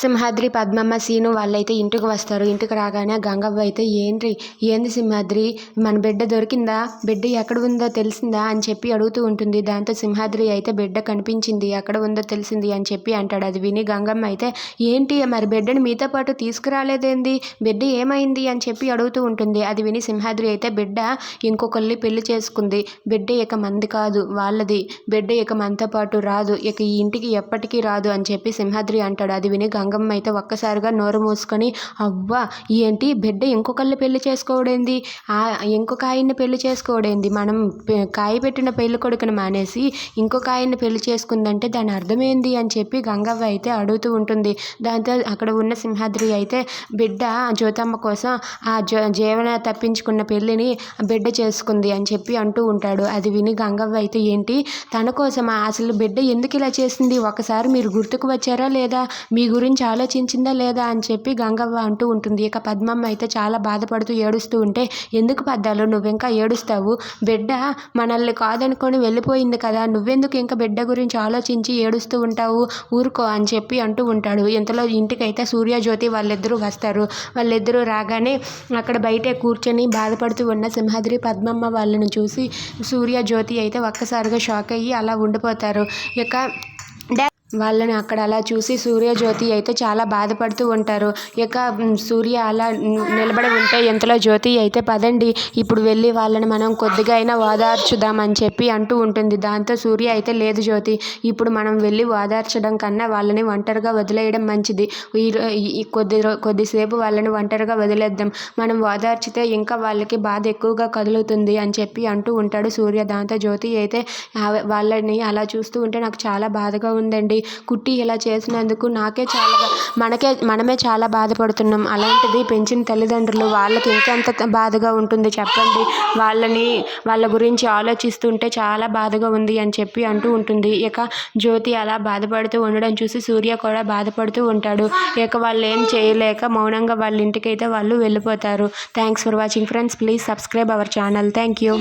Simhadri Padmamma scene వాళ్ళైతే ఇంటికి వస్తారు. ఇంటికి రాగానే గంగవ్వ అయితే ఏంటి ఏంది సింహాద్రి? మన బిడ్డ దొరికిందా? బిడ్డ ఎక్కడ ఉందో తెలిసిందా? అని చెప్పి అడుగుతూ ఉంటుంది. దాంతో సింహాద్రి అయితే బిడ్డ కనిపించింది ఎక్కడ ఉందో తెలిసింది అని చెప్పి అంటాడు. అది విని గంగమ్మ అయితే ఏంటి? మరి బిడ్డని మీతో పాటు తీసుకురాలేదేంది? బిడ్డ ఏమైంది? అని చెప్పి అడుగుతూ ఉంటుంది. అది విని సింహాద్రి అయితే బిడ్డ ఇంకొకరిని పెళ్ళి చేసుకుంది. బిడ్డ ఇక మంది కాదు వాళ్ళది. బిడ్డ ఇక మనతో పాటు రాదు. ఇక ఈ ఇంటికి ఎప్పటికీ రాదు అని చెప్పి సింహాద్రి అంటాడు. అది విని గంగమ్మ అయితే ఒక్కసారిగా నోరు మూసుకొని అవ్వా ఏంటి బిడ్డ ఇంకొకళ్ళు పెళ్ళి చేసుకోవడేంది ఆ ఇంకొక ఆయన్ని పెళ్ళి చేసుకోవడేంది మనం కాయ పెట్టిన పెళ్ళి కొడుకుని మానేసి ఇంకొక ఆయన్ని పెళ్ళి చేసుకుందంటే దాని అర్థమేంది? అని చెప్పి గంగవ్వ అయితే అడుగుతూ ఉంటుంది. దాంతో అక్కడ ఉన్న సింహాద్రి అయితే బిడ్డ జ్యోతమ్మ కోసం ఆ జీవన తప్పించుకున్న పెళ్ళిని బిడ్డ చేసుకుంది అని చెప్పి అంటూ ఉంటాడు. అది విని గంగవ్వ అయితే ఏంటి? తన కోసం అసలు బిడ్డ ఎందుకు ఇలా చేసింది? ఒకసారి మీరు గుర్తుకు వచ్చారా లేదా? మీ గురించి ఆలోచించిందా లేదా అని చెప్పి గంగవ్వ అంటూ ఉంటుంది. ఇక పద్మమ్మ అయితే చాలా బాధపడుతూ ఏడుస్తూ ఉంటే ఎందుకు పద్దాలు? నువ్వింకా ఏడుస్తావు. బిడ్డ మనల్ని కాదనుకొని వెళ్ళిపోయింది కదా. నువ్వెందుకు ఇంకా బిడ్డ గురించి ఆలోచించి ఏడుస్తూ ఉంటావు? ఊరుకో అని చెప్పి అంటూ ఉంటాడు. ఇంతలో ఇంటికైతే సూర్యజ్యోతి వాళ్ళిద్దరూ వస్తారు. వాళ్ళిద్దరూ రాగానే అక్కడ బయటే కూర్చొని బాధపడుతూ ఉన్న సింహాద్రి పద్మమ్మ వాళ్ళని చూసి సూర్యజ్యోతి అయితే ఒక్కసారిగా షాక్ అయ్యి అలా ఉండిపోతారు. ఇక వాళ్ళని అక్కడ అలా చూసి సూర్యజ్యోతి అయితే చాలా బాధపడుతూ ఉంటారు. ఇక సూర్య అలా నిలబడి ఉంటే ఇంతలో జ్యోతి అయితే పదండి ఇప్పుడు వెళ్ళి వాళ్ళని మనం కొద్దిగా అయినా ఓదార్చుదామని చెప్పి అంటూ ఉంటుంది. దాంతో సూర్య అయితే లేదు జ్యోతి ఇప్పుడు మనం వెళ్ళి ఓదార్చడం కన్నా వాళ్ళని ఒంటరిగా వదిలేయడం మంచిది. ఈ ఈ కొద్ది కొద్దిసేపు వాళ్ళని ఒంటరిగా వదిలేద్దాం. మనం ఓదార్చితే ఇంకా వాళ్ళకి బాధ ఎక్కువగా కదులుతుంది అని చెప్పి అంటూ ఉంటాడు సూర్య. దాంతో జ్యోతి అయితే వాళ్ళని అలా చూస్తూ ఉంటే నాకు చాలా బాధగా ఉందండి. కుట్టి ఇలా చేసినందుకు నాకే చాలా మనకే మనమే చాలా బాధపడుతున్నాం. అలాంటిది పెంచిన తల్లిదండ్రులు వాళ్ళకి ఇంకెంత బాధగా ఉంటుంది చెప్పండి. వాళ్ళని వాళ్ళ గురించి ఆలోచిస్తుంటే చాలా బాధగా ఉంది అని చెప్పి అంటూ ఉంటుంది. ఇక జ్యోతి అలా బాధపడుతూ ఉండడం చూసి సూర్య కూడా బాధపడుతూ ఉంటాడు. ఇక వాళ్ళు ఏం చేయలేక మౌనంగా వాళ్ళ ఇంటికైతే వాళ్ళు వెళ్ళిపోతారు. Thanks for watching friends please subscribe our channel thank you